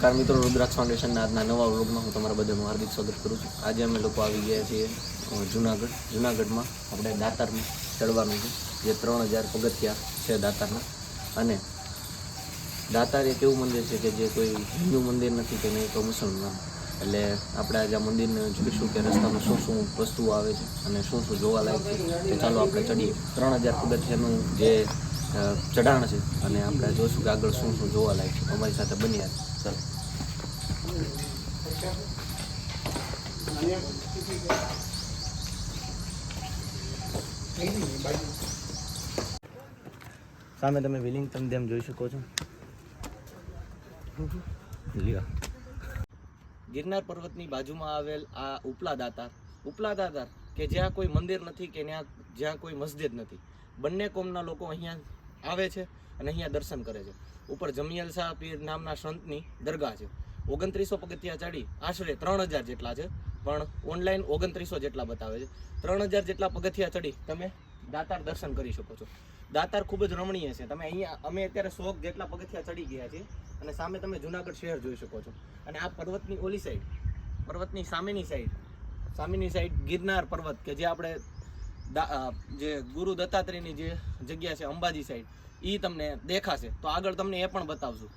Car મિત્રો, રુદ્રાક્ષ ફાઉન્ડેશનના આજના નવા વ્લોગમાં હું તમારા બધાનું હાર્દિક સ્વાગત કરું છું. આજે અમે લોકો આવી ગયા છીએ જુનાગઢ. જુનાગઢમાં આપણે દાતારમાં ચડવાનું છે. જે ત્રણ હજાર પગથિયા છે દાતારના. અને દાતાર એક એવું મંદિર છે કે જે કોઈ હિન્દુ મંદિર નથી કે નહીં તો મુસલમાન એટલે આપણે આજે આ મંદિરને જોઈશું કે રસ્તામાં શું શું વસ્તુઓ આવે છે અને શું શું જોવાલાયક છે. ચાલો આપણે ચડીએ. ત્રણ હજાર પગથિયાનું જે ચઢાણ છે. અને આપણે જોઈશું કે આગળ શું શું જોવાલાયક છે. અમારી સાથે બન્યા ચાલો. સામે તમે વિલિંગ તમે તેમ જોઈ શકો છો. લ્યો. ગિરનાર પર્વતની બાજુમાં આવેલ આ ઉપલા દાતાર ઉપલા દાતાર કે જ્યાં કોઈ મંદિર નથી કે ત્યાં જ્યાં કોઈ મસ્જિદ નથી. બંને કોમના લોકો અહીંયા આવે છે અને અહીંયા દર્શન કરે છે. ઉપર જમિયલ શાહ પીર નામના સંતની દરગાહ છે. ઓગણત્રીસો પગથિયા ચડી આશરે ત્રણ હજાર જેટલા છે, પણ ઓનલાઈન ઓગણત્રીસો જેટલા બતાવે છે. ત્રણ હજાર જેટલા પગથિયા ચડી તમે દાતાર દર્શન કરી શકો છો. દાતાર ખૂબ જ રમણીય છે. તમે અહીંયા, અમે અત્યારે સો જેટલા પગથિયા ચડી ગયા છીએ અને સામે તમે જુનાગઢ શહેર જોઈ શકો છો. અને આ પર્વતની ઓલી સાઈડ પર્વતની સામેની સાઈડ સામેની સાઈડ ગિરનાર પર્વત કે જે આપણે જે ગુરુ દત્તાત્રેયની જે જગ્યા છે અંબાજી સાઈડ એ તમને દેખાશે. તો આગળ તમને એ પણ બતાવશું.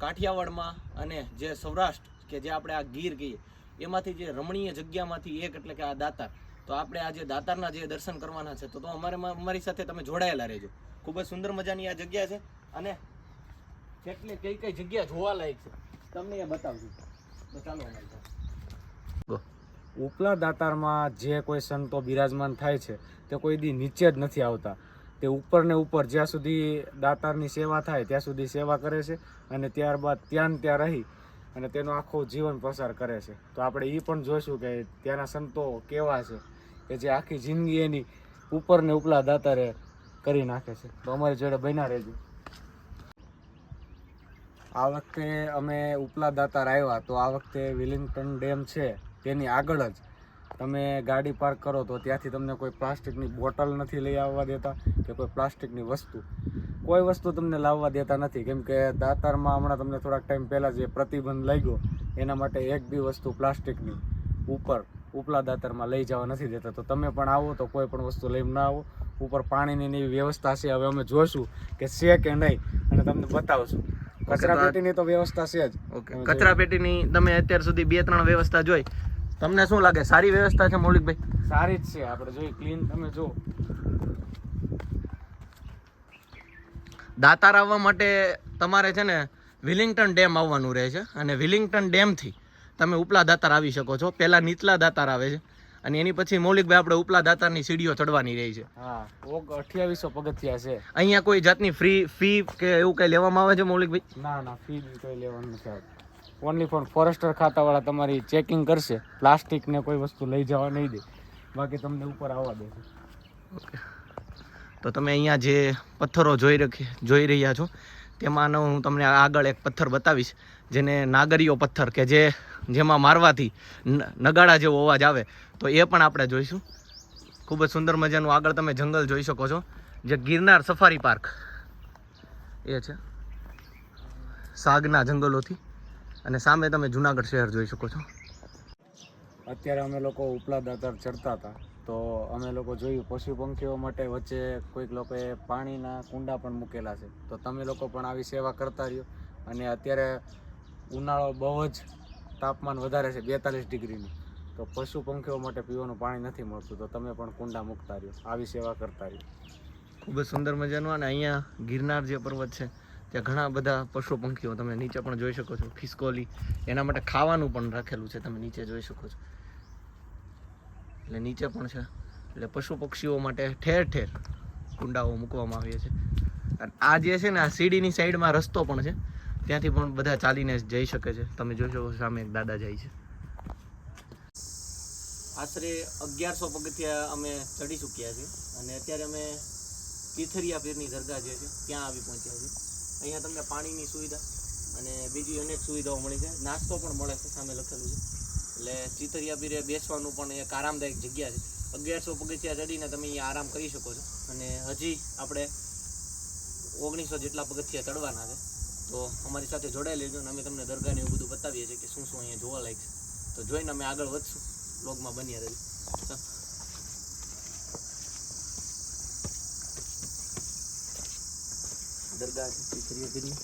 કાઠિયાવાડમાં અને જે સૌરાષ્ટ્ર કે જે આપણે આ ગીર કહીએ, એમાંથી જે રમણીય જગ્યામાંથી એક એટલે કે આ દાતાર. તો આપણે આજે દાતારના જે દર્શન કરવાના છે, તો અમારે અમારી સાથે તમે જોડાયેલા રહેજો. ખૂબ જ સુંદર મજાની આ જગ્યા છે અને કેટલી કઈ કઈ જગ્યા જોવાલાયક છે. તમને એ બતાવશું તો અમારી સાથે. ઉપલા દાતારમાં જે કોઈ સંતો બિરાજમાન થાય છે, તે કોઈ દી નીચે જ નથી આવતા. તે ઉપર ને ઉપર જ્યાં સુધી દાતારની સેવા થાય, ત્યાં સુધી સેવા કરે છે અને ત્યારબાદ ત્યાં ત્યાં રહી અને તેનો આખું જીવન પસાર કરે છે. તો આપણે એ પણ જોઈશું કે ત્યાંના સંતો કેવા છે કે જે આખી જિંદગી એની ઉપર ને ઉપલા દાતારે કરી નાખે છે. તો અમારી જોડે બન્યા રહેજો. આ વખતે અમે ઉપલા દાતાર આવ્યા, તો આ વખતે વિલિંગ્ટન ડેમ છે. તેની આગળ જ તમે ગાડી પાર્ક કરો તો ત્યાંથી તમને કોઈ પ્લાસ્ટિકની બોટલ નથી લઈ આવવા દેતા કે કોઈ પ્લાસ્ટિકની વસ્તુ. કોઈ વસ્તુ તમને લાવવા દેતા નથી. કેમ કે દાતારમાં હમણાં તમને થોડાક ટાઈમ પહેલાં જે પ્રતિબંધ લાગ્યો એના માટે એક બી વસ્તુ પ્લાસ્ટિકની ઉપર ઉપલા દાતરમાં લઈ જવા નથી દેતા. તો તમે પણ આવો તો કોઈ પણ વસ્તુ લઈને ના આવો. ઉપર પાણીની એવી વ્યવસ્થા છે. હવે અમે જોઈશું કે છે કે નહીં અને તમને બતાવશું. કચરા તો પેટીની તો વ્યવસ્થા છે જ. કચરા પેટીની તમે અત્યાર સુધી બે ત્રણ વ્યવસ્થા જોઈ. તમને શું લાગે? સારી વ્યવસ્થા છે મૌલિકભાઈ? સારી જ છે. આપણે જોઈએ ક્લીન તમે જો દાતાર આવવા માટે તમારે છે ને વિલિંગ્ટન ડેમ આવવાનું રહે છે. અને વિલિંગ્ટન ડેમથી તમે ઉપલા દાતાર આવી શકો છો. પહેલાં નીચલા દાતાર આવે છે. અને એની પછી મૌલિકભાઈ આપણે ઉપલા દાતારની સીડીઓ ચડવાની રહી છે. હા અઠ્યાવીસો પગથિયા છે. અહીંયા કોઈ જાતની ફ્રી ફી કે એવું કંઈ લેવામાં આવે છે મૌલિકભાઈ? ના ના ફી કોઈ લેવાનું નથી ઓનલી ફોર ફોરેસ્ટર ખાતાવાળા તમારી ચેકિંગ કરશે. પ્લાસ્ટિક ને કોઈ વસ્તુ લઈ જવા નહીં દે. બાકી તમને ઉપર આવવા દેશે તો તમે અહીંયા જે પથ્થરો જોઈ રખી, જોઈ રહ્યા છો તેમાંનો હું તમને આગળ એક પથ્થર બતાવીશ, જેને નાગરીઓ પથ્થર કે જે, જેમાં મારવાથી નગાડા જેવો અવાજ આવે, તો એ પણ આપણે જોઈશું. ખૂબ જ સુંદર મજાનું આગળ તમે જંગલ જોઈ શકો છો, જે ગિરનાર સફારી પાર્ક એ છે. સાગના જંગલોથી. અને સામે તમે જુનાગઢ શહેર જોઈ શકો છો. અત્યારે અમે લોકો ઉપલા દાતર ચડતા હતા. તો અમે લોકો જોયું પશુ પંખીઓ માટે વચ્ચે કોઈક લોકોએ પાણીના કુંડા પણ મૂકેલા છે. તો તમે લોકો પણ આવી સેવા કરતા રહ્યો. અને અત્યારે ઉનાળો બહુ જ તાપમાન વધારે છે બેતાલીસ ડિગ્રીનું. તો પશુ પંખીઓ માટે પીવાનું પાણી નથી મળતું. તો તમે પણ કુંડા મૂકતા રહ્યો. આવી સેવા કરતા રહ્યો. ખૂબ જ સુંદર મજાનું અને અહીંયા ગિરનાર જે પર્વત છે ત્યાં ઘણા બધા પશુ પંખીઓ તમે નીચે પણ જોઈ શકો છો, ખિસકોલી. એના માટે ખાવાનું પણ રાખેલું છે, તમે નીચે જોઈ શકો છો. એટલે નીચે પણ છે. એટલે પશુ પક્ષીઓ માટે ઠેર ઠેર કુંડાઓ મૂકવામાં આવ્યા છે અને આ જે છે ને, આ સીડીની સાઈડમાં રસ્તો પણ છે. ત્યાંથી પણ બધા ચાલીને જઈ શકે છે. તમે જોઈ શકો સામે એક દાદા જાય છે. આશરે અગિયારસો પગથિયા અમે ચડી ચૂક્યા છીએ. અને અત્યારે અમે તીથરિયા પીરની દરગાહ જે છે, ત્યાં આવી પહોંચ્યા છીએ. અહીંયા તમને પાણીની સુવિધા અને બીજી અનેક સુવિધાઓ મળી છે. નાસ્તો પણ મળે છે, સામે લખેલું છે. એટલે ચિતરિયા પીરે બેસવાનું પણ એક આરામદાયક જગ્યા છે. અગિયારસો પગથિયા ચડીને તમે અહીંયા આરામ કરી શકો છો. અને હજી આપણે ઓગણીસો જેટલા પગથિયા ચડવાના છે. તો અમારી સાથે જોડાઈ લેજો અને અમે તમને દરગાહને એવું બધું બતાવીએ છીએ કે શું શું અહીંયા જોવા લાયક છે. તો જોઈને અમે આગળ વધશું. બ્લોગમાં બન્યા રહેજો. દરગાહ છે ટીકરીઓ પીરની.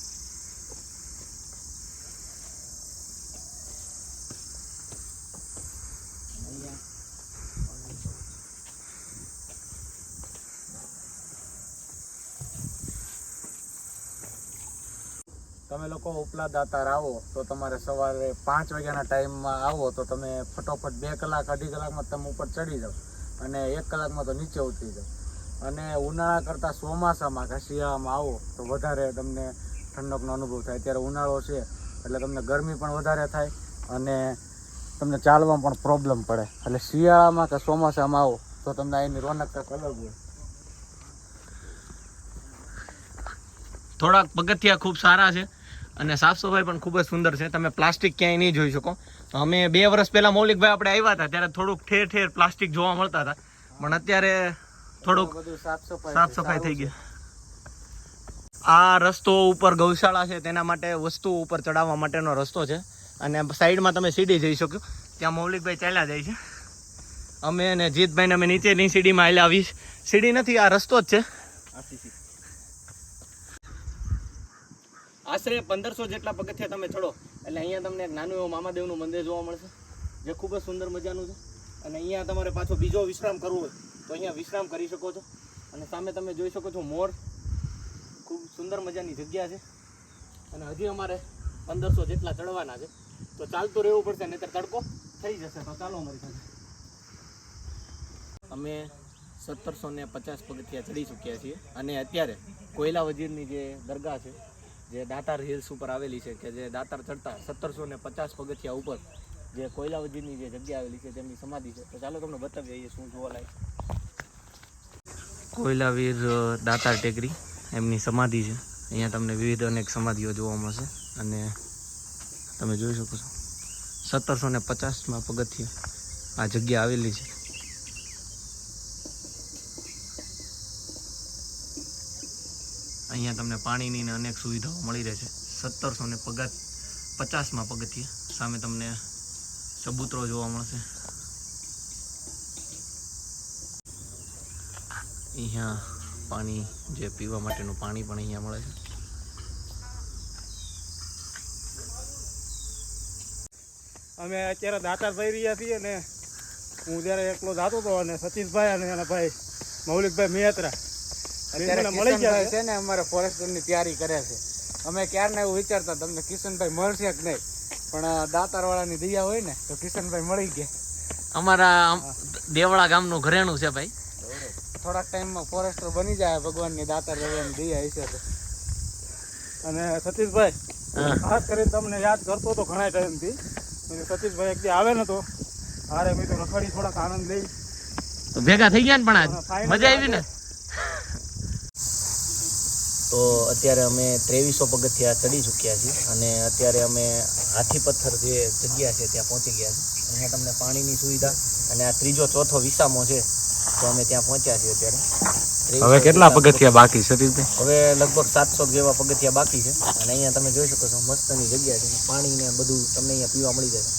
તમે લોકો ઉપલા દાતાર આવો, તો તમારે સવારે પાંચ વાગ્યાના ટાઈમમાં આવો, તો તમે ફટોફટ બે કલાક, અઢી કલાકમાં તમે ઉપર ચડી જાઓ અને એક કલાકમાં તો નીચે ઉતરી જાઓ અને ઉનાળા કરતાં ચોમાસામાં કે શિયાળામાં આવો, તો વધારે તમને ઠંડકનો અનુભવ થાય. અત્યારે ઉનાળો છે, એટલે તમને ગરમી પણ વધારે થાય અને તમને ચાલવામાં પણ પ્રોબ્લેમ પડે. એટલે શિયાળામાં કે ચોમાસામાં આવો, તો તમને અહીંની રોનક કંઈક અલગ હોય. થોડાક પગથિયા ખૂબ સારા છે અને સાફ સફાઈ પણ ખૂબ જ સુંદર છે. તમે પ્લાસ્ટિક ક્યાંય નહીં જોઈ શકો. અમે બે વર્ષ પહેલાં મૌલિકભાઈ આપણે આવ્યા હતા, ત્યારે થોડુંક ઠેર ઠેર પ્લાસ્ટિક જોવા મળતા હતા. પણ અત્યારે થોડુંક સાફ સફાઈ સાફ સફાઈ થઈ ગઈ. આ રસ્તો ઉપર ગૌશાળા છે તેના માટે વસ્તુઓ ઉપર ચડાવવા માટેનો રસ્તો છે. અને સાઈડમાં તમે સીડી જઈ શકો. ત્યાં મૌલિકભાઈ ચાલ્યા જાય છે. અમે અને જીતભાઈને અમે નીચેની સીડીમાં આવેલા આવી સીડી નથી આ રસ્તો જ છે. આશરે પંદરસો જેટલા પગથિયા તમે ચડો. એટલે અહીંયા તમને એક નાનું એવું મામાદેવનું મંદિર જોવા મળશે. જે ખૂબ જ સુંદર મજાનું છે. અને અહીંયા તમારે પાછો બીજો વિશ્રામ કરવો હોય. તો અહીંયા વિશ્રામ કરી શકો છો. અને સામે તમે જોઈ શકો છો મોર. ખૂબ સુંદર મજાની જગ્યા છે. અને હજી અમારે પંદરસો જેટલા ચડવાના છે. તો ચાલતું રહેવું પડશે, નહીતર તડકો થઈ જશે. તો ચાલો અમારી સાથે. અમે સત્તરસો ને પચાસ પગથિયા ચડી ચૂક્યા છીએ. અને અત્યારે કોયલા વજીરની જે દરગાહ છે, જે દાતાર હિલ્સ ઉપર આવેલી છે, કે જે દાતાર ચડતા સત્તરસો ને પચાસ પગથિયા ઉપર જે કોયલા વજીરની જે જગ્યા આવેલી છે તેમની સમાધિ છે. તો ચાલો તમને બતાવીએ શું જોવા લાયક કોયલાવીર દાતાર ટેકરી, એમની સમાધિ છે. અહીંયા તમને વિવિધ અનેક સમાધિઓ જોવા મળશે અને તમે જોઈ શકો છો. સત્તરસો ને પચાસમાં પગથિયે આ જગ્યા આવેલી છે. અહીંયા તમને પાણીની અનેક સુવિધાઓ મળી રહે છે. સત્તરસો ને પગા, પચાસમાં પગથિયે સામે તમને ચબૂતરો જોવા મળશે. અહીંયા પાણી જે પીવા માટેનું પાણી પણ અહીંયા મળે છે. અમે અત્યારે દાતાર થઈ રહ્યા છીએ ને હું જ્યારે એકલો જાતો હતો અને સતીશભાઈ અને એના ભાઈ મૌલિકભાઈ મેહત્રા અત્યારે મળી ગયા છે. ને અમારે ફોરેસ્ટરની તૈયારી કરે છે. અમે ક્યારના એવું વિચારતા તમને કિશનભાઈ મળશે કે નહીં. પણ દાતારવાળાની દયા હોય ને તો કિશનભાઈ મળી ગયા. અમારા દેવળા ગામનું ઘરેણું છે ભાઈ. થોડાક ટાઈમમાં ફોરેસ્ટર બની જાય ભગવાનની દાતા દેવાની દયા હશે તો. અને સતીશભાઈ ખાસ કરીને તમને યાદ કરતો હતો ઘણા ટાઈમથી સતીશભાઈ એક આવે ને તો હારે મેં તો રખડી થોડાક આનંદ લઈ. તો ભેગા થઈ ગયા ને પણ આજ? મજા આવી ને? તો અત્યારે અમે ત્રેવીસો પગથિયા ચડી ચૂક્યા છીએ અને અત્યારે અમે હાથી પથ્થર જે જગ્યા છે ત્યાં પહોંચી ગયા છે અહીંયા તમને પાણીની સુવિધા અને આ ત્રીજો ચોથો વિસામો છે. તો અમે ત્યાં પહોંચ્યા છીએ અત્યારે. હવે કેટલા પગથિયા બાકી સતીશભાઈ હવે લગભગ સાતસો જેવા પગથિયા બાકી છે. અને અહીંયા તમે જોઈ શકો છો મસ્તની જગ્યા છે. પાણી ને બધું તમને અહીંયા પીવા મળી જાય.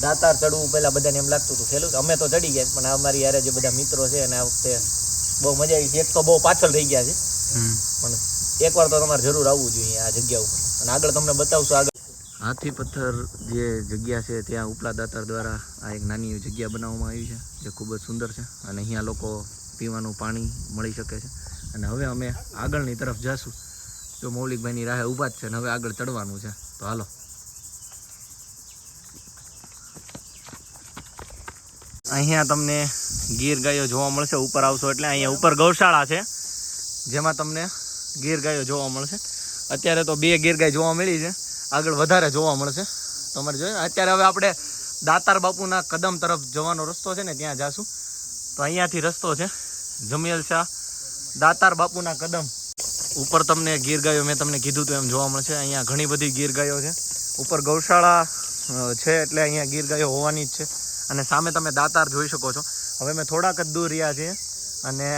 દાતાર ચડવું પહેલાં બધાને એમ લાગતું હતું. ખેલું અમે તો ચડી ગયા પણ અમારી યારે જે બધા મિત્રો છે અને આ વખતે બહુ મજા આવી છે. એક તો બહુ પાછળ થઈ ગયા છે. પણ એકવાર તો તમારે જરૂર આવવું જોઈએ આ જગ્યા ઉપર. અને આગળ તમને બતાવશું આગળ. હાથી પથ્થર જે જગ્યા છે ત્યાં ઉપલા દાતાર દ્વારા આ એક નાની એવી જગ્યા બનાવવામાં આવી છે, જે ખૂબ જ સુંદર છે અને અહીંયા લોકો પીવાનું પાણી મળી શકે છે. અને હવે અમે આગળની તરફ જઈશું જો મૌલિકભાઈની રાહે ઊભા જ છે અને હવે આગળ ચડવાનું છે. તો હાલો. અહીંયા તમને ગીર ગાયો જોવા મળશે. ઉપર આવશો એટલે અહીંયા ઉપર ગૌશાળા છે, જેમાં તમને ગીર ગાયો જોવા મળશે. અત્યારે તો બે ગીર ગાય જોવા મળી છે. આગળ વધારે જોવા મળશે. તમારે જોઈએ. અત્યારે હવે આપણે દાતાર બાપુના કદમ તરફ જવાનો રસ્તો છે ને, ત્યાં જાશું. તો અહીંયાથી રસ્તો છે. જમિયલ શાહ, દાતાર બાપુના કદમ. ઉપર તમને ગીર ગાયો મેં તમને કીધું તો એમ જોવા મળશે. અહીંયા ઘણી બધી ગીર ગાયો છે. ઉપર ગૌશાળા છે એટલે અહીંયા ગીર ગાયો હોવાની જ છે. અને સામે તમે દાતાર જોઈ શકો છો. હવે મેં થોડાક જ દૂર રહ્યા છીએ અને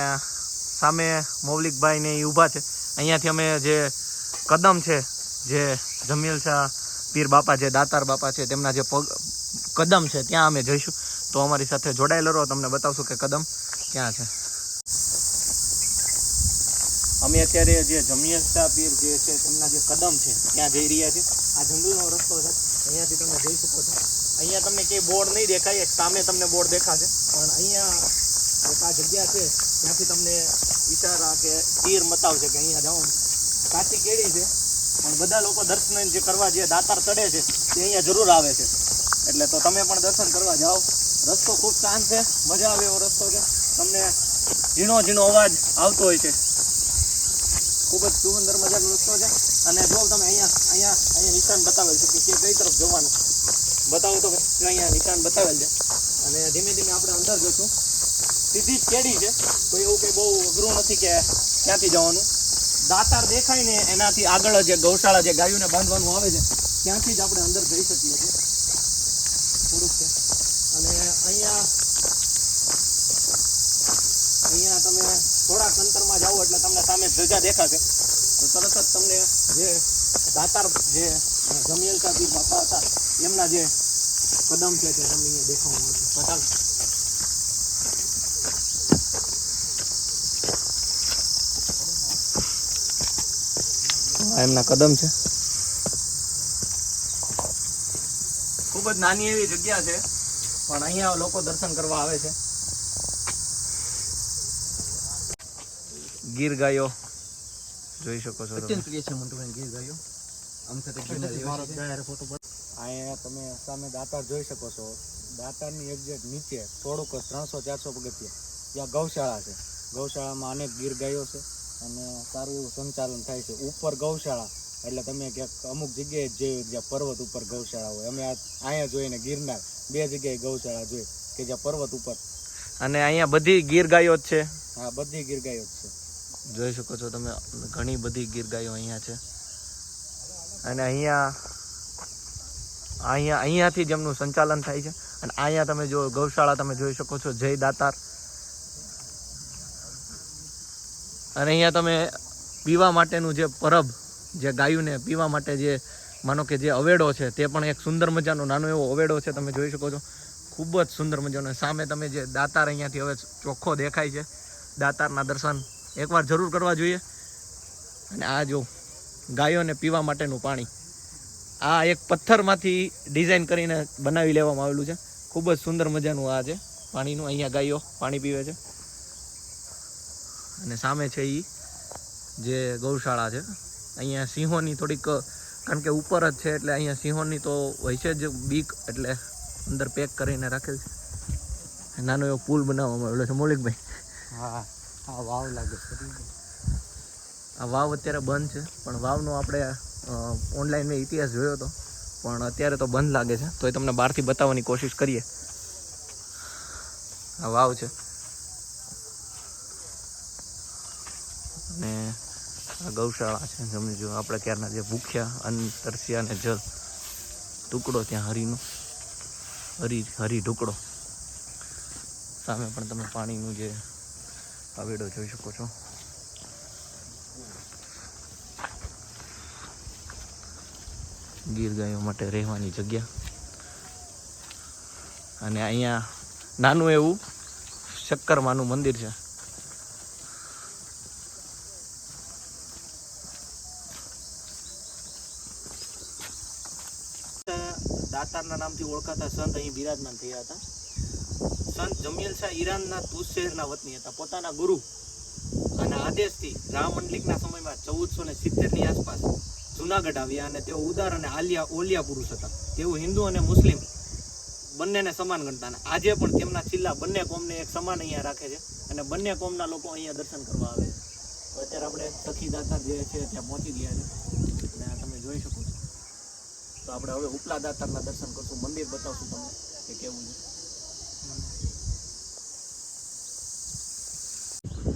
સામે મૌલિકભાઈ ને એ ઊભા છે. અહીંયાથી અમે જે કદમ છે જે જમીલ શાહ, પીર બાપા જે દાતાર બાપા છે, તેમના જે પગ કદમ છે, ત્યાં અમે જઈશું. તો અમારી સાથે જોડાયેલો રહો, તમને બતાવશું કે કદમ ક્યાં છે. અમે અત્યારે જે જમીલ શાહ, પીર જે છે, તેમના જે કદમ છે, ત્યાં જઈ રહ્યા છે આ જંગલનો રસ્તો છે. અહીંયાથી તમે જઈ શકો છો. અહીંયા તમને ક્યાંય બોર્ડ નહીં દેખાય સામે તમને બોર્ડ દેખાશે. પણ અહીંયા એક આ જગ્યા છે, ત્યાંથી તમને ઈશારા કે તીર મતાવશે કે અહીંયા જાઓ. કાચી કેળી છે. પણ બધા લોકો દર્શન જે કરવા જે દાતાર ચડે છે તે અહીંયા જરૂર આવે છે. એટલે તો તમે પણ દર્શન કરવા જાઓ. રસ્તો ખૂબ શાંત છે, મજા આવે એવો રસ્તો છે. તમને ઝીણો ઝીણો અવાજ આવતો હોય છે. ખૂબ જ સુંદર મજાનો રસ્તો છે. અને જો તમે અહીંયા અહીંયા અહીંયા નિશાન બતાવેલ છે કે કઈ તરફ જવાનું. બતાવો તો અહીંયા નિશાન બતાવેલ છે. અને ધીમે ધીમે આપણે અંદર જશું. સીધી જ કેડી છે. તો એવું કંઈ બહુ અઘરું નથી કે ક્યાંથી જવાનું. દાતાર દેખાય ને એનાથી આગળ જે ગૌશાળા જે ગાયોને બાંધવાનું આવે છે, ત્યાંથી જ આપણે અંદર જઈ શકીએ છીએ. થોડુંક છે. અને અહીંયા અહીંયા તમે થોડાક અંતરમાં જાઓ એટલે તમને સામે ધજા દેખાશે. તો તરત જ તમને જે દાતાર જે જમિયલ કાપી બાપા હતા, એમના જે કદમ છે તે તમને અહીંયા દેખાવા મળશે. આ એમના કદમ છે. ખૂબ જ નાની એવી જગ્યા છે પણ અહીંયા લોકો દર્શન કરવા આવે છે. ગીર ગાયો જોઈ શકો છો અત્યંત પ્રિય છે મંટુભાઈ ગીર ગાયો. આમ થતી અહીંયા તમે સામે દાતાર જોઈ શકો છો. દાતારની એક્ઝેક્ટ નીચે થોડુંક ત્રણસો ચારસો પગથિયા. ત્યાં ગૌશાળા છે. ગૌશાળામાં અનેક ગીર ગાયો છે. અને સારું એવું સંચાલન થાય છે. ઉપર ગૌશાળા એટલે તમે ક્યાંક અમુક જગ્યાએ જ જોયું જ્યાં પર્વત ઉપર ગૌશાળા હોય. અમે અહીંયા જોઈને ગિરનાર બે જગ્યાએ ગૌશાળા જોઈ કે જ્યાં પર્વત ઉપર. અને અહીંયા બધી ગીર ગાયો જ છે? હા બધી ગીર ગાયો જ છે. જોઈ શકો છો તમે ઘણી બધી ગીર ગાયો અહીંયા છે. અને અહીંયા અહીંયા અહીંયાથી જ એમનું સંચાલન થાય છે. અને અહીંયા તમે જો ગૌશાળા તમે જોઈ શકો છો જય દાતાર. અને અહીંયા તમે પીવા માટેનું જે પરબ, જે ગાયુંને પીવા માટે જે, માનો કે જે અવેડો છે, તે પણ એક સુંદર મજાનો, નાનો એવો અવેડો છે, તમે જોઈ શકો છો. ખૂબ જ સુંદર મજાનો સામે તમે જે દાતાર અહીંયાથી હવે ચોખ્ખો દેખાય છે. દાતારના દર્શન એકવાર જરૂર કરવા જોઈએ. અને આ જો ગાયોને પીવા માટેનું પાણી, આ એક પથ્થરમાંથી ડિઝાઇન કરીને બનાવી લેવામાં આવેલું છે. ખૂબ જ સુંદર મજાનું આ છે. પાણીનું અહીંયા ગાયો પાણી પીવે છે. અને સામે છે એ જે ગૌશાળા છે. અહીંયા સિંહોની થોડીક કારણ કે ઉપર જ છે એટલે અહીંયા સિંહોની તો હોય છે જ બીક એટલે અંદર પેક કરીને રાખેલ છે. નાનો એવો પુલ બનાવવામાં આવેલો છે મૌલિકભાઈ. હા હા વાવ લાગે છે. આ વાવ અત્યારે બંધ છે પણ વાવનો આપણે ઓનલાઈન મેં ઇતિહાસ જોયો હતો પણ અત્યારે તો બંધ લાગે છે. તો એ તમને બહારથી બતાવવાની કોશિશ કરીએ. આ વાવ છે. અને આ ગૌશાળા છે સમજો આપણે ક્યારના જે ભૂખ્યા અન્ન તરસ્યા અને જલ ટુકડો ત્યાં હરીનો, હરી હરી ઢુકડો સામે પણ તમે પાણીનું જે આવેડો જોઈ શકો છો. ગીર ગાયો માટે રહેવાની જગ્યા. અને અહીંયા નાનું એવું શક્કરમાનું મંદિર છે. દાતારના નામથી ઓળખાતા સંત અહીં બિરાજમાન થયા હતા. સંત જમીલ શાહ ઈરાનના તુસ શહેરના વતની હતા. પોતાના ગુરુ અને આદેશથી રામ સમયમાં ચૌદસો ને સિત્તેરની આસપાસ જુનાગઢ આવ્યા અને તેઓ ઉદાર અને આલિયા ઓલિયા પુરુષ હતા. તેઓ હિન્દુ અને મુસ્લિમ બંનેને સમાન ગણતા આજે પણ તેમના છેલ્લા બંને કોમને એક સમાન અહીંયા રાખે છે અને બંને કોમના લોકો અહીંયા દર્શન કરવા આવે છે. અત્યારે આપણે સખી દાતાર જે છે ત્યાં પહોંચી ગયા છે. અને આ તમે જોઈ શકો છો. તો આપણે હવે ઉપલા દાતારના દર્શન કરશું. મંદિર બતાવશું તમને કે કેવું છે.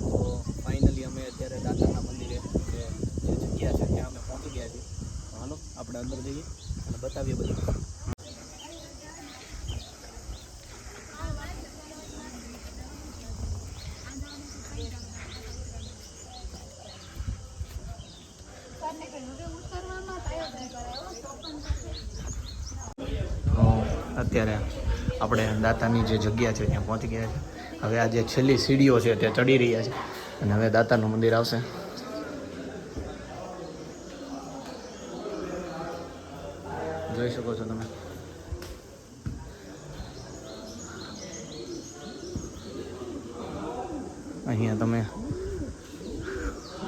તો ફાઇનલી અમે અત્યારે દાતાના મંદિરે જે જગ્યા છે ત્યાં અમે પહોંચી ગયા છીએ. હાલો, આપણે અંદર જઈએ અને બતાવીએ બધું. અત્યારે આપણે દાતાની જે જગ્યા છે ત્યાં પહોંચી ગયા છે. હવે આ જે છેલ્લી સીડીઓ છે તે ચડી રહ્યા છે. અને હવે દાતાનું મંદિર આવશે. જોઈ શકો છો તમે. અહીંયા તમે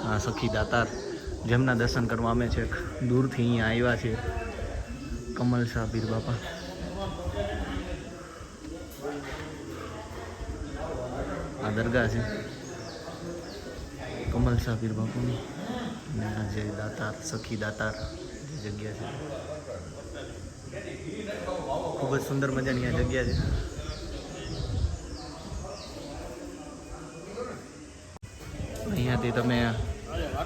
આ સખી દાતાર જેમના દર્શન કરવા અમે છે, દૂરથી અહીંયા આવ્યા છે. કમલ શાહ, પીર બાપા. આ દરગાહ છે. કમલ શાહ, પીર બાપુની. આ જે દાતાર, સખી દાતાર જે જગ્યા છે. ખૂબ જ સુંદર મજાની આ જગ્યા છે. અહીંયાથી તમે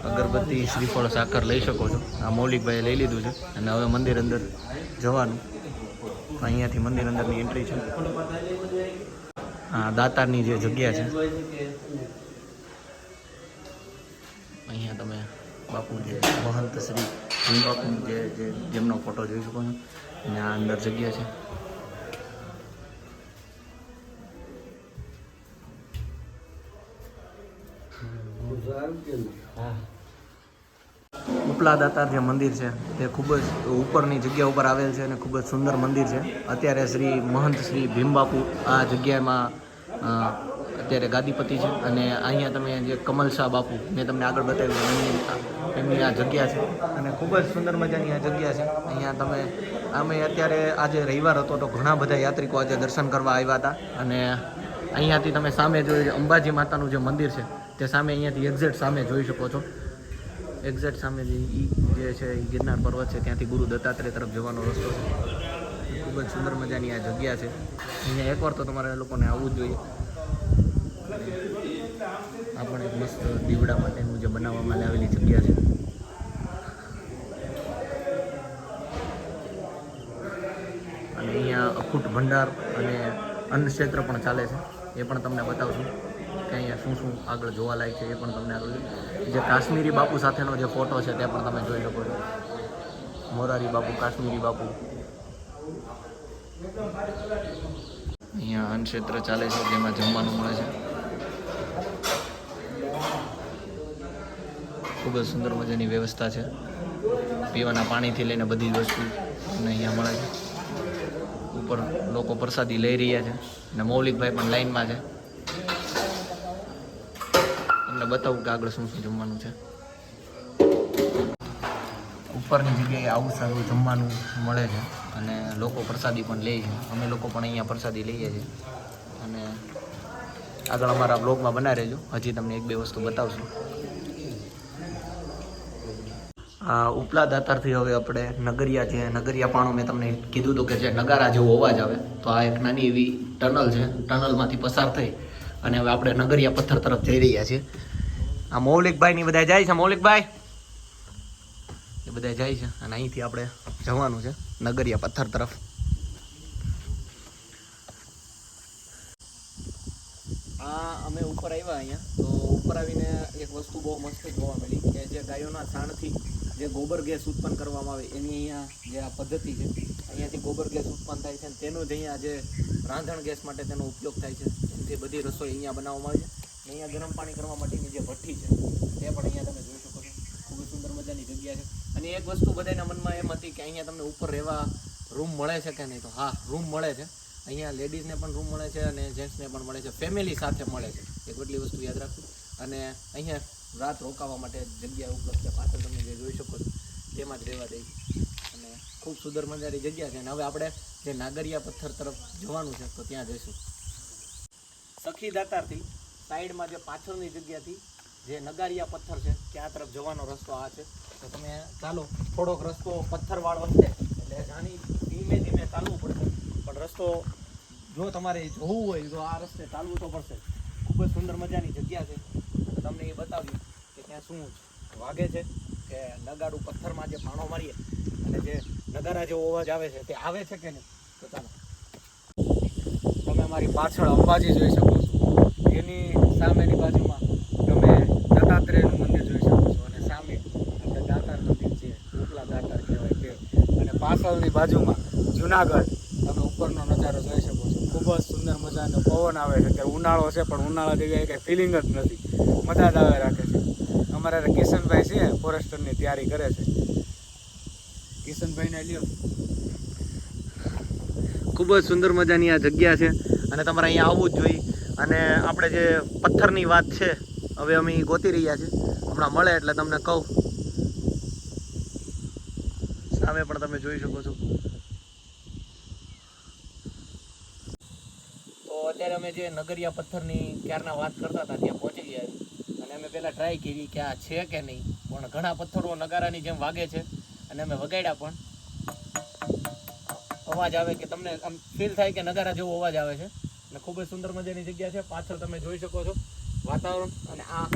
અગરબત્તી, શ્રીફળ, સાકર લઈ શકો છો. આ મૌલિકભાઈએ લઈ લીધું છે અને હવે મંદિર અંદર જવાનું. અહીંયાથી મંદિર અંદરની એન્ટ્રી છે. આ દાતારની જે જગ્યા છે. અહીંયા તમે બાપુ જે મહંત શ્રી બાપુ જે જેમનો ફોટો જોઈ શકો છો. અને આ અંદર જગ્યા છે. ઉપલા દાતાર જે મંદિર છે, તે ખૂબ જ ઉપરની જગ્યા ઉપર આવેલ છે અને ખૂબ જ સુંદર મંદિર છે. અત્યારે શ્રી મહંત શ્રી ભીમબાપુ આ જગ્યામાં અત્યારે ગાદીપતિ છે અને અહીંયા તમે જે કમલ શાહ બાપુ, મેં તમને આગળ બતાવ્યું એમની એમની આ જગ્યા છે અને ખૂબ જ સુંદર મજાની આ જગ્યા છે. અહીંયા તમે, અમે અત્યારે આજે રવિવાર હતો તો ઘણા બધા યાત્રિકો આજે દર્શન કરવા આવ્યા હતા અને અહીંયાથી તમે સામે જોયું અંબાજી માતાનું જે મંદિર છે તે સામે અહીંયાથી એક્ઝેક્ટ સામે જોઈ શકો છો. એક્ઝેક્ટ સામે જે ઈ જે છે ગિરનાર પર્વત છે, ત્યાંથી ગુરુ દત્તાત્રેય તરફ જવાનો રસ્તો છે. ખૂબ જ સુંદર મજાની આ જગ્યા છે. અહીંયા એકવાર તો તમારે લોકોને આવવું જ જોઈએ. આ પણ એક મસ્ત દીવડા માટેનું જે બનાવવામાં આવેલી જગ્યા છે. અને અહીંયા અખૂટ ભંડાર અને અન્ન ક્ષેત્ર પણ ચાલે છે. એ પણ તમને બતાવશું. કે અહીંયા શું શું આગળ જોવાલાયક છે એ પણ તમને આગળ જે કાશ્મીરી બાપુ સાથેનો જે ફોટો છે તે પણ તમે જોઈ શકો છો. મોરારી બાપુ, કાશ્મીરી બાપુ. અહીંયા અન્ન ચાલે છે, જેમાં જમવાનું મળે છે. ખૂબ જ સુંદર મજાની વ્યવસ્થા છે. પીવાના પાણીથી લઈને બધી જ વસ્તુ તમને અહીંયા મળે છે. ઉપર લોકો પ્રસાદી લઈ રહ્યા છે. અને મૌલિકભાઈ પણ લાઈનમાં છે. બતાવું કે આગળ શું શું જમવાનું છે. ઉપરની જગ્યાએ આવું સારું જમવાનું મળે છે અને લોકો પ્રસાદી પણ લે છે. અમે લોકો પણ અહીંયા પ્રસાદી લઈએ છીએ. અને આગળ અમારા બ્લોગમાં બના રહેજો. હજી તમને એક બે વસ્તુ બતાવશું. આ ઉપલા દાતારથી હવે આપણે નગરિયા છે. નગરિયા પાણો મેં તમને કીધું હતું કે જે નગારા જેવો અવાજ આવે. તો આ એક નાની એવી ટનલ છે. ટનલમાંથી પસાર થઈ અને હવે આપણે નગરિયા પથ્થર તરફ જઈ રહ્યા છીએ. આ મૌલિકભાઈ ની બધા જાય છે, મૌલિકભાઈ? એ બધા જાય છે, અને અહીંથી આપણે જવાનું છે, નગરિયા પથ્થર તરફ. આ અમે ઉપર આવ્યા અહીંયા, તો ઉપર આવીને એક વસ્તુ બહુ મસ્ત જોવા મળી કે જે ગાયોના છાણથી જે ગોબર ગેસ ઉત્પન્ન કરવામાં આવે, એની અહીંયા જે આ પદ્ધતિ છે, અહીંયાથી ગોબર ગેસ ઉત્પન્ન થાય છે, અને તેનો જ અહીંયા જે રાંધણ ગેસ માટે તેનો ઉપયોગ થાય છે તે બધી રસોઈ અહીંયા બનાવવામાં આવે છે. અહીંયા ગરમ પાણી કરવા માટેની જે ભઠ્ઠી છે, તે પણ અહીંયા તમે જોઈ શકો છો. ખૂબ જ સુંદર મજાની જગ્યા છે. અને એક વસ્તુ બધાના મનમાં એમ હતી કે અહીંયા તમને ઉપર રહેવા રૂમ મળે છે કે નહીં? તો હા રૂમ મળે છે. અહીંયા લેડીઝને પણ રૂમ મળે છે અને જેન્ટ્સને પણ મળે છે. ફેમિલી સાથે મળે છે. એક એટલી વસ્તુ યાદ રાખવું અને અહીંયા રાત રોકાવા માટે જગ્યા ઉપલબ્ધ છે. પાછળ તમે જે જોઈ શકો છો, તેમાં જ રહેવા દે છે અને ખૂબ સુંદર મજાની જગ્યા છે. અને હવે આપણે જે નાગરિયા પથ્થર તરફ જવાનું છે, તો ત્યાં જઈશું. સખી દાતારથી સાઈડમાં જે પાછળની જગ્યાથી જે નગારિયા પથ્થર છે, ત્યાં તરફ જવાનો રસ્તો આ છે. તો તમે ચાલો, થોડોક રસ્તો પથ્થરવાળો છે. એટલે જાણી ધીમે ધીમે ચાલવું પડશે. પણ રસ્તો જો તમારે જોવું હોય, તો આ રસ્તે ચાલવું તો પડશે. ખૂબ જ સુંદર મજાની જગ્યા છે. તમને એ બતાવ્યું કે ત્યાં શું વાગે છે, કે નગાડું પથ્થરમાં જે પાણો મારીએ, અને જે નગારા જેવો અવાજ આવે છે, તે આવે છે કે નહીં? તો ચાલો. તમે મારી પાછળ અંબાજી જોઈ શકો એની સામેની બાજુમાં તમે દત્તાત્રેયનું મંદિર જોઈ શકો છો અને સામે આપણે દાતાર મંદિર છે, ઉપલા દાતાર કહેવાય કે અને પાછળની બાજુમાં જુનાગઢ, તમે ઉપરનો નજારો જોઈ શકો છો. ખૂબ જ સુંદર મજાનો પવન આવે છે. અત્યારે ઉનાળો છે, પણ ઉનાળા જેવી કંઈ ફિલિંગ જ નથી. મજા જ આવે રાખે છે. અમારા કિશનભાઈ છે ફોરેસ્ટરની તૈયારી કરે છે. કિશનભાઈને લ્યો. ખૂબ જ સુંદર મજાની આ જગ્યા છે. અને તમારે અહીંયા આવવું જ જોઈએ. અને આપણે જે પથ્થરની વાત છે, હવે અમે ગોતી રહ્યા છે હમણાં મળે એટલે તમને કહું. સામે પણ તમે જોઈ શકો છો. તો અત્યારે અમે જે નગરિયા પથ્થરની ક્યારના વાત કરતા હતા, ત્યાં પહોંચી ગયા અને અમે પહેલાં ટ્રાય કરી કે આ છે કે નહીં. પણ ઘણા પથ્થરો નગારાની જેમ વાગે છે અને અમે વગાડ્યા પણ. અવાજ આવે કે તમને આમ ફીલ થાય કે નગારા જેવો અવાજ આવે છે? અને ખૂબ જ સુંદર મજાની જગ્યા છે. પાછળ તમે જોઈ શકો છો વાતાવરણ અને આ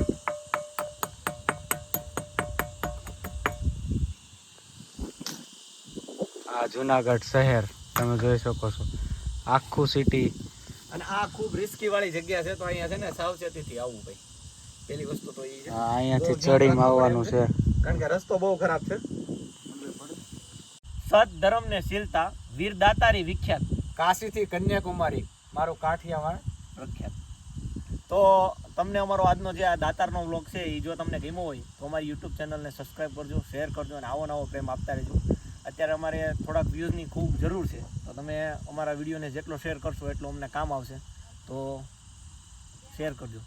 આ જુનાગઢ શહેર તમે જોઈ શકો છો. આખું સિટી અને આ ખૂબ રિસ્કી વાળી જગ્યા છે. તો અહીંયા છે ને સાવચેતીથી આવવું ભાઈ. પેલી વસ્તુ તો એ છે. અહીંયાથી ચડીને આવવાનું છે. કારણ કે રસ્તો બહુ ખરાબ છે. સત ધર્મ ને શીલતા વીર દાતારી વિખ્યાત. કાશીથી કન્યાકુમારી. મારું કાઠિયાવાડ પ્રખ્યાત. તો તમને અમારો આજનો જે આ દાતારનો વ્લોગ છે એ જો તમને ગમ્યો હોય, તો અમારી યુટ્યુબ ચેનલને સબસ્ક્રાઈબ કરજો શેર કરજો અને આવો નવો પ્રેમ આપતા રહેજો. અત્યારે અમારે થોડાક વ્યૂઝની ખૂબ જરૂર છે. તો તમે અમારા વિડીયોને જેટલો શેર કરશો એટલો અમને કામ આવશે. તો શેર કરજો.